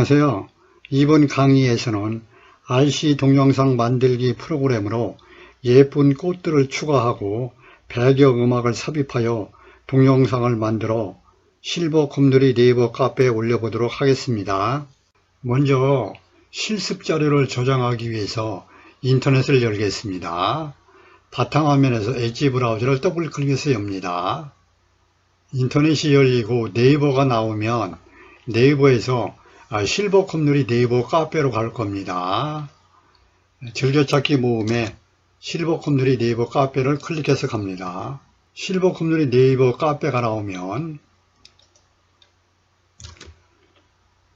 안녕하세요. 이번 강의에서는 RC 동영상 만들기 프로그램으로 예쁜 꽃들을 추가하고 배경음악을 삽입하여 동영상을 만들어 실버 컴들이 네이버 카페에 올려보도록 하겠습니다. 먼저 실습 자료를 저장하기 위해서 인터넷을 열겠습니다. 바탕화면에서 엣지 브라우저를 더블 클릭해서 엽니다. 인터넷이 열리고 네이버가 나오면 네이버에서 아, 실버 컴들이 네이버 카페로 갈 겁니다. 즐겨찾기 모음에 실버 컴들이 네이버 카페를 클릭해서 갑니다. 실버 컴들이 네이버 카페가 나오면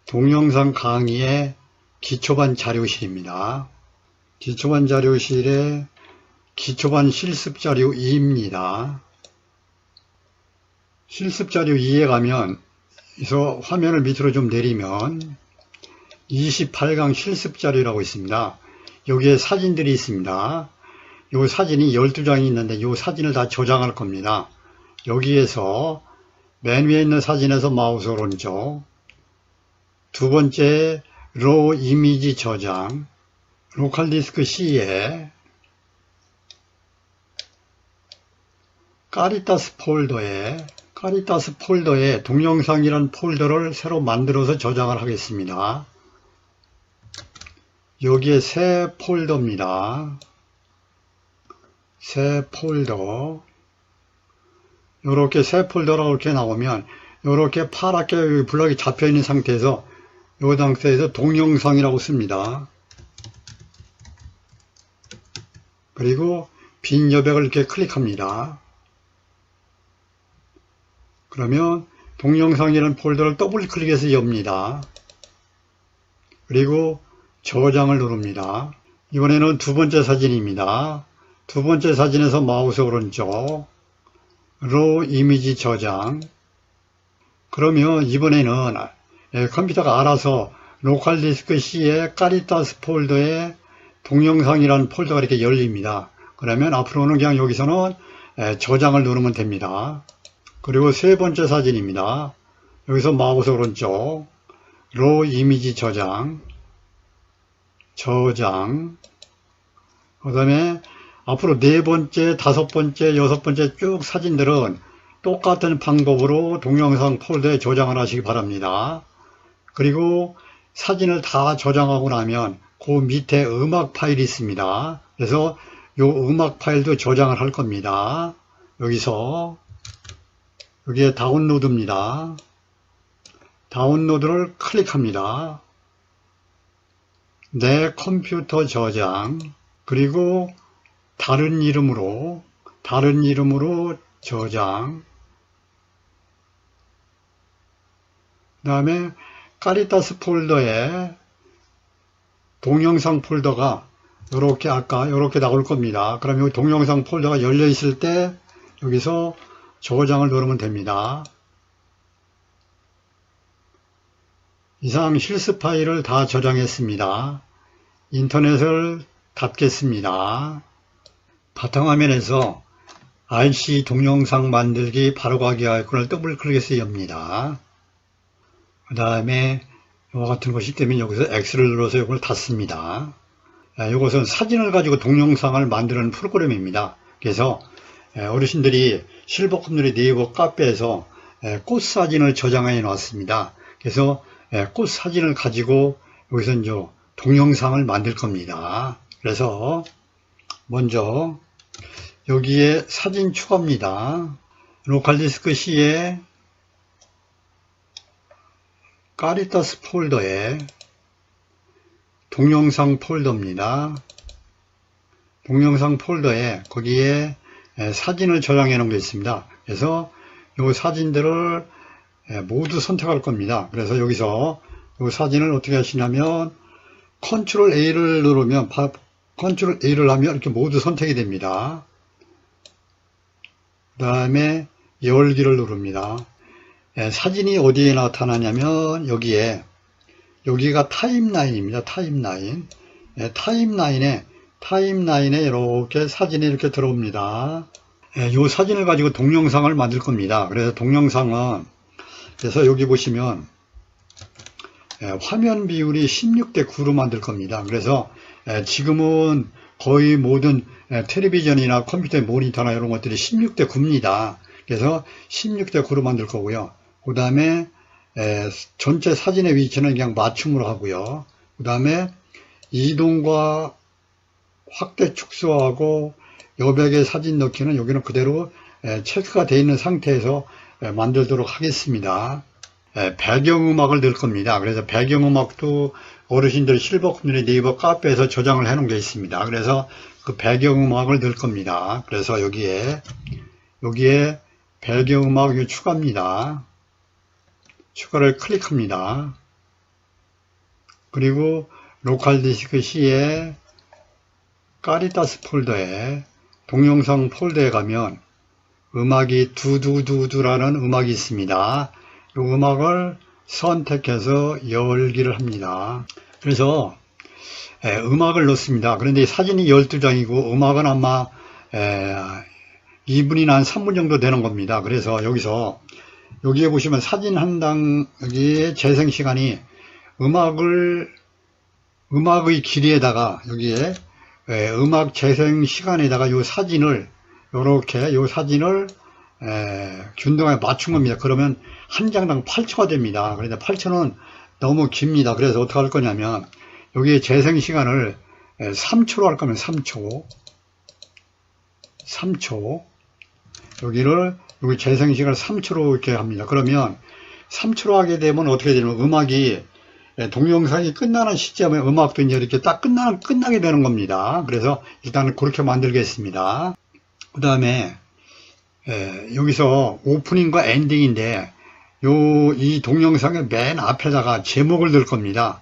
동영상 강의의 기초반 자료실입니다. 기초반 자료실에 기초반 실습 자료 2입니다. 실습 자료 2에 가면 그래서 화면을 밑으로 좀 내리면 28강 실습 자료라고 있습니다. 여기에 사진들이 있습니다. 이 사진이 12장이 있는데 이 사진을 다 저장할 겁니다. 여기에서 맨 위에 있는 사진에서 마우스 오른쪽 두 번째 로 이미지 저장 로컬 디스크 C에 까리타스 폴더에 카리타스 폴더에 동영상이란 폴더를 새로 만들어서 저장을 하겠습니다. 여기에 새 폴더입니다. 새 폴더 이렇게 새 폴더라고 이렇게 나오면 이렇게 파랗게 블럭이 잡혀 있는 상태에서 이 상태에서 동영상이라고 씁니다. 그리고 빈 여백을 이렇게 클릭합니다. 그러면 동영상이라는 폴더를 더블 클릭해서 엽니다. 그리고 저장을 누릅니다. 이번에는 두 번째 사진입니다. 두 번째 사진에서 마우스 오른쪽 로 이미지 저장 그러면 이번에는 예, 컴퓨터가 알아서 로컬 디스크 C에 까리타스 폴더에 동영상이라는 폴더가 이렇게 열립니다. 그러면 앞으로는 그냥 여기서는 예, 저장을 누르면 됩니다. 그리고 세 번째 사진입니다. 여기서 마우스 오른쪽 로 이미지 저장 저장 그 다음에 앞으로 네 번째, 다섯 번째, 여섯 번째 쭉 사진들은 똑같은 방법으로 동영상 폴더에 저장을 하시기 바랍니다. 그리고 사진을 다 저장하고 나면 그 밑에 음악 파일이 있습니다. 그래서 이 음악 파일도 저장을 할 겁니다. 여기서 여기에 다운로드입니다. 다운로드를 클릭합니다. 내 컴퓨터 저장 그리고 다른 이름으로 다른 이름으로 저장 그 다음에 까리타스 폴더에 동영상 폴더가 이렇게 아까 이렇게 나올 겁니다. 그럼 이 동영상 폴더가 열려 있을 때 여기서 저장을 누르면 됩니다. 이상 실습 파일을 다 저장했습니다. 인터넷을 닫겠습니다. 바탕화면에서 RC 동영상 만들기 바로가기 아이콘을 더블 클릭해서 엽니다. 그 다음에 이와 같은 것이 되면 여기서 X를 눌러서 이걸 닫습니다. 이것은 사진을 가지고 동영상을 만드는 프로그램입니다. 그래서 어르신들이 실버컴들이 네이버 카페에서 꽃 사진을 저장해 놨습니다. 그래서 꽃 사진을 가지고 여기서 이제 동영상을 만들 겁니다. 그래서 먼저 여기에 사진 추가입니다. 로컬 디스크 C에 까리타스 폴더에 동영상 폴더입니다. 동영상 폴더에 거기에 사진을 저장해 놓은 게 있습니다. 그래서 이 사진들을 모두 선택할 겁니다. 그래서 여기서 이 사진을 어떻게 하시냐면 컨트롤 A를 누르면 컨트롤 A를 하면 이렇게 모두 선택이 됩니다. 그 다음에 열기를 누릅니다. 사진이 어디에 나타나냐면 여기에 여기가 타임라인입니다. 타임라인. 타임라인에 타임라인에 이렇게 사진이 이렇게 들어옵니다. 이 사진을 가지고 동영상을 만들 겁니다. 그래서 동영상은 그래서 여기 보시면 예, 화면 비율이 16대 9로 만들 겁니다. 그래서 예, 지금은 거의 모든 예, 텔레비전이나 컴퓨터 모니터나 이런 것들이 16대 9입니다. 그래서 16대 9로 만들 거고요. 그 다음에 전체 사진의 위치는 그냥 맞춤으로 하고요. 그 다음에 이동과 확대 축소하고 여백의 사진 넣기는 여기는 그대로 에, 체크가 되어 있는 상태에서 에, 만들도록 하겠습니다. 에, 배경음악을 넣을 겁니다. 그래서 배경음악도 어르신들 실버컴munity 네이버 카페에서 저장을 해 놓은 게 있습니다. 그래서 그 배경음악을 넣을 겁니다. 그래서 여기에 여기에 배경음악 추가입니다. 추가를 클릭합니다. 그리고 로컬 디스크 C에 까리타스 폴더에 동영상 폴더에 가면 음악이 두두두두라는 음악이 있습니다. 이 음악을 선택해서 열기를 합니다. 그래서 에, 음악을 넣습니다. 그런데 사진이 12장이고 음악은 아마 에, 2분이나 한 3분 정도 되는 겁니다. 그래서 여기서 여기에 보시면 사진 한 당 여기에 재생 시간이 음악을 음악의 길이에다가 여기에 에, 음악 재생 시간에다가 이 사진을 요렇게 이 사진을 에, 균등하게 맞춘 겁니다. 그러면 한 장당 8초가 됩니다. 그런데 8초는 너무 깁니다. 그래서 어떻게 할 거냐면 여기에 재생 시간을 에, 3초로 할 거면 3초 3초 여기를 여기 재생 시간을 3초로 이렇게 합니다. 그러면 3초로 하게 되면 어떻게 되냐면 음악이 예, 동영상이 끝나는 시점에 음악도 이제 이렇게 딱 끝나, 끝나게 되는 겁니다. 그래서 일단은 그렇게 만들겠습니다. 그 다음에, 여기서 오프닝과 엔딩인데, 요, 이 동영상의 맨 앞에다가 제목을 넣을 겁니다.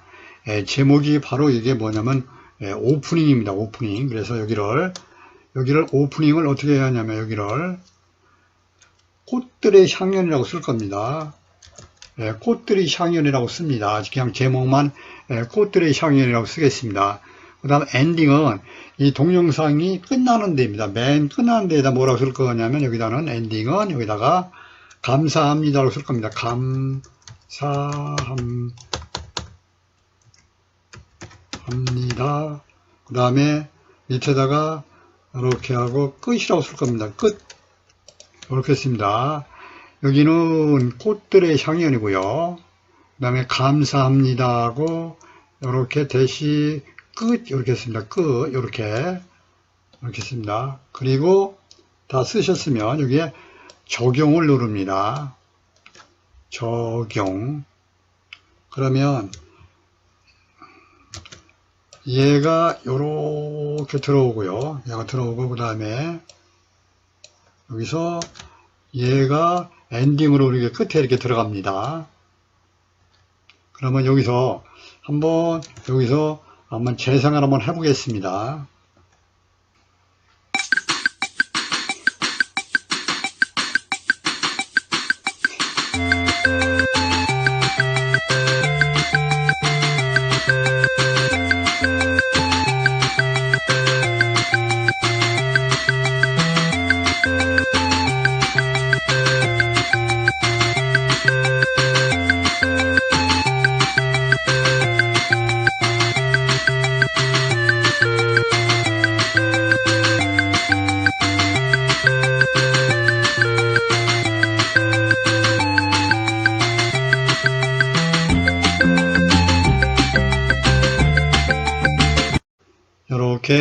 예, 제목이 바로 이게 뭐냐면, 예, 오프닝입니다. 오프닝. 그래서 여기를, 여기를 오프닝을 어떻게 해야 하냐면, 여기를 꽃들의 향연이라고 쓸 겁니다. 예, 꽃들의 향연이라고 씁니다. 그냥 제목만 예, 꽃들의 향연이라고 쓰겠습니다. 그 다음 엔딩은 이 동영상이 끝나는 데입니다. 맨 끝나는 데에다 뭐라고 쓸 거냐면 여기다는 엔딩은 여기다가 감사합니다라고 쓸 겁니다. 감사합니다. 그 다음에 밑에다가 이렇게 하고 끝이라고 쓸 겁니다. 끝. 이렇게 씁니다. 여기는 꽃들의 향연이고요. 그 다음에 감사합니다 하고 이렇게 대시 끝 이렇게 씁니다. 끝 이렇게 이렇게 씁니다. 그리고 다 쓰셨으면 여기에 적용을 누릅니다. 적용 그러면 얘가 이렇게 들어오고요. 얘가 들어오고 그 다음에 여기서 얘가 엔딩으로 이렇게 끝에 이렇게 들어갑니다. 그러면 여기서 한번 여기서 한번 재생을 한번 해보겠습니다.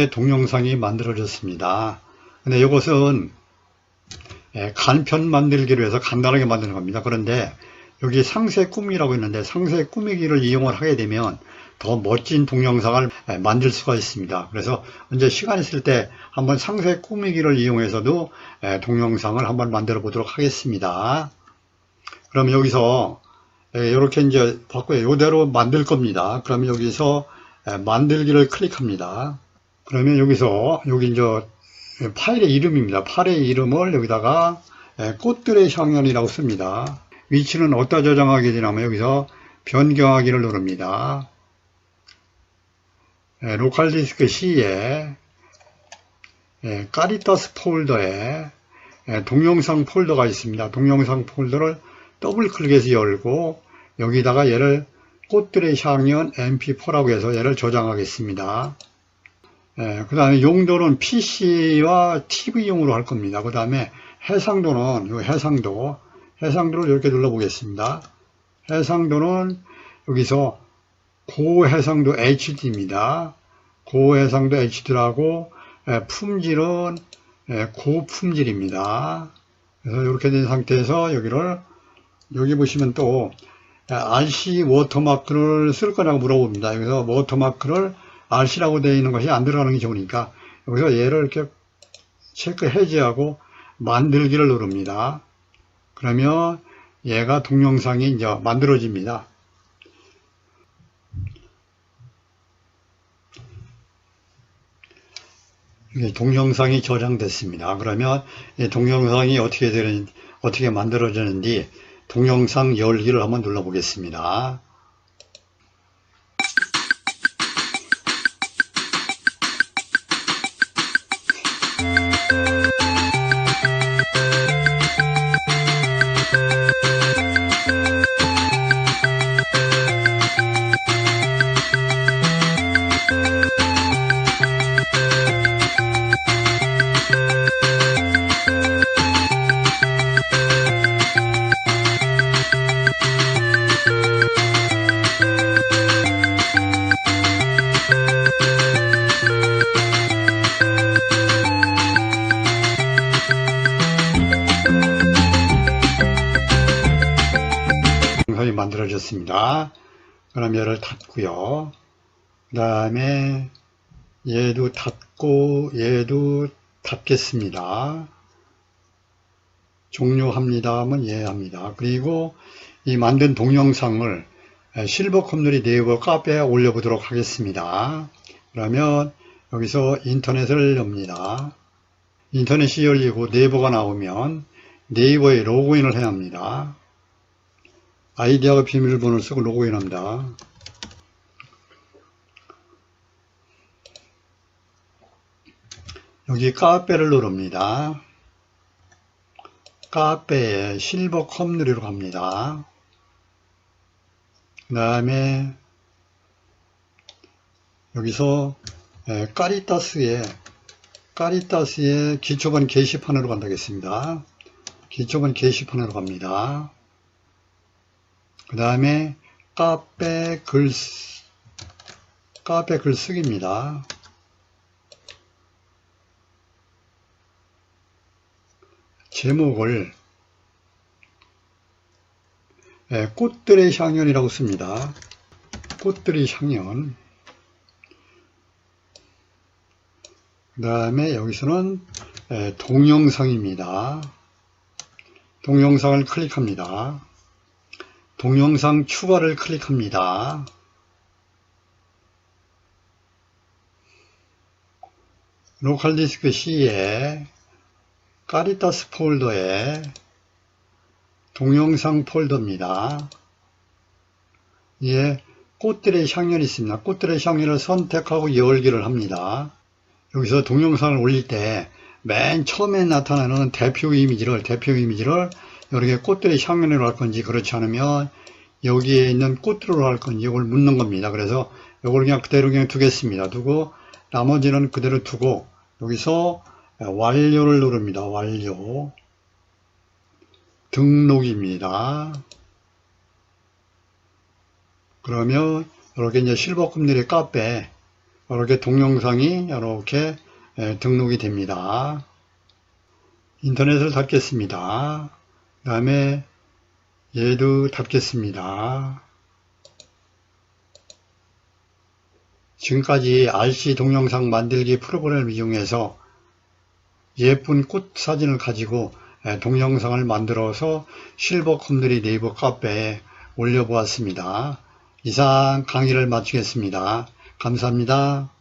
이렇게 동영상이 만들어졌습니다. 근데 이것은 예, 간편 만들기로 해서 간단하게 만드는 겁니다. 그런데 여기 상세 꾸미라고 있는데 상세 꾸미기를 이용을 하게 되면 더 멋진 동영상을 예, 만들 수가 있습니다. 그래서 언제 시간 있을 때 한번 상세 꾸미기를 이용해서도 예, 동영상을 한번 만들어 보도록 하겠습니다. 그럼 여기서 이렇게 이제 바꿔요. 이대로 만들 겁니다. 그럼 여기서 만들기를 클릭합니다. 그러면 여기서 여기 이제 파일의 이름입니다. 파일의 이름을 여기다가 꽃들의 향연이라고 씁니다. 위치는 어디다 저장하게 되냐면 여기서 변경하기를 누릅니다. 로컬 디스크 C에 까리타스 폴더에 동영상 폴더가 있습니다. 동영상 폴더를 더블 클릭해서 열고 여기다가 얘를 꽃들의 향연 mp4라고 해서 얘를 저장하겠습니다. 그 다음에 용도는 PC와 TV용으로 할 겁니다. 그 다음에 해상도는 요 해상도 해상도를 이렇게 눌러보겠습니다. 해상도는 여기서 고해상도 HD입니다. 고해상도 HD라고 품질은 예, 고품질입니다. 그래서 이렇게 된 상태에서 여기를 여기 보시면 또 RC 워터마크를 쓸 거냐고 물어봅니다. 여기서 워터마크를 RC라고 되어 있는 것이 안 들어가는 게 좋으니까 여기서 얘를 이렇게 체크 해제하고 만들기를 누릅니다. 그러면 얘가 동영상이 이제 만들어집니다. 동영상이 저장됐습니다. 그러면 이 동영상이 어떻게 되는 어떻게 만들어지는지 동영상 열기를 한번 눌러보겠습니다. 동영 만들어졌습니다. 그럼 얘를 닫고요. 그 다음에 얘도 닫고 얘도 닫겠습니다. 종료합니다 하면 예 합니다. 그리고 이 만든 동영상을 실버 컴퓨리 네이버 카페에 올려보도록 하겠습니다. 그러면 여기서 인터넷을 엽니다. 인터넷이 열리고 네이버가 나오면 네이버에 로그인을 해야 합니다. 아이디하고 비밀번호를 쓰고 로그인합니다. 여기 카페를 누릅니다. 카페에 실버 컴누리로 갑니다. 그 다음에 여기서 에, 까리타스에 까리타스의 기초반 게시판으로 간다겠습니다. 기초반 게시판으로 갑니다. 그 다음에 카페 글, 카페 글쓰기입니다. 제목을 예, 꽃들의 향연이라고 씁니다. 꽃들의 향연. 그 다음에 여기서는 예, 동영상입니다. 동영상을 클릭합니다. 동영상 추가를 클릭합니다. 로컬 디스크 C에 까리타스 폴더에 동영상 폴더입니다. 예, 꽃들의 향연이 있습니다. 꽃들의 향연을 선택하고 열기를 합니다. 여기서 동영상을 올릴 때 맨 처음에 나타나는 대표 이미지를 대표 이미지를 이렇게 꽃들의 향연으로 할 건지 그렇지 않으면 여기에 있는 꽃으로 할 건지 이걸 묻는 겁니다. 그래서 이걸 그냥 그대로 그냥 두겠습니다. 두고 나머지는 그대로 두고 여기서 완료를 누릅니다. 완료 등록입니다. 그러면 이렇게 이제 실버금들의 카페 이렇게 동영상이 이렇게 등록이 됩니다. 인터넷을 닫겠습니다. 그 다음에 얘도 닫겠습니다. 지금까지 RC 동영상 만들기 프로그램을 이용해서 예쁜 꽃 사진을 가지고 동영상을 만들어서 실버 컴들이 네이버 카페에 올려보았습니다. 이상 강의를 마치겠습니다. 감사합니다.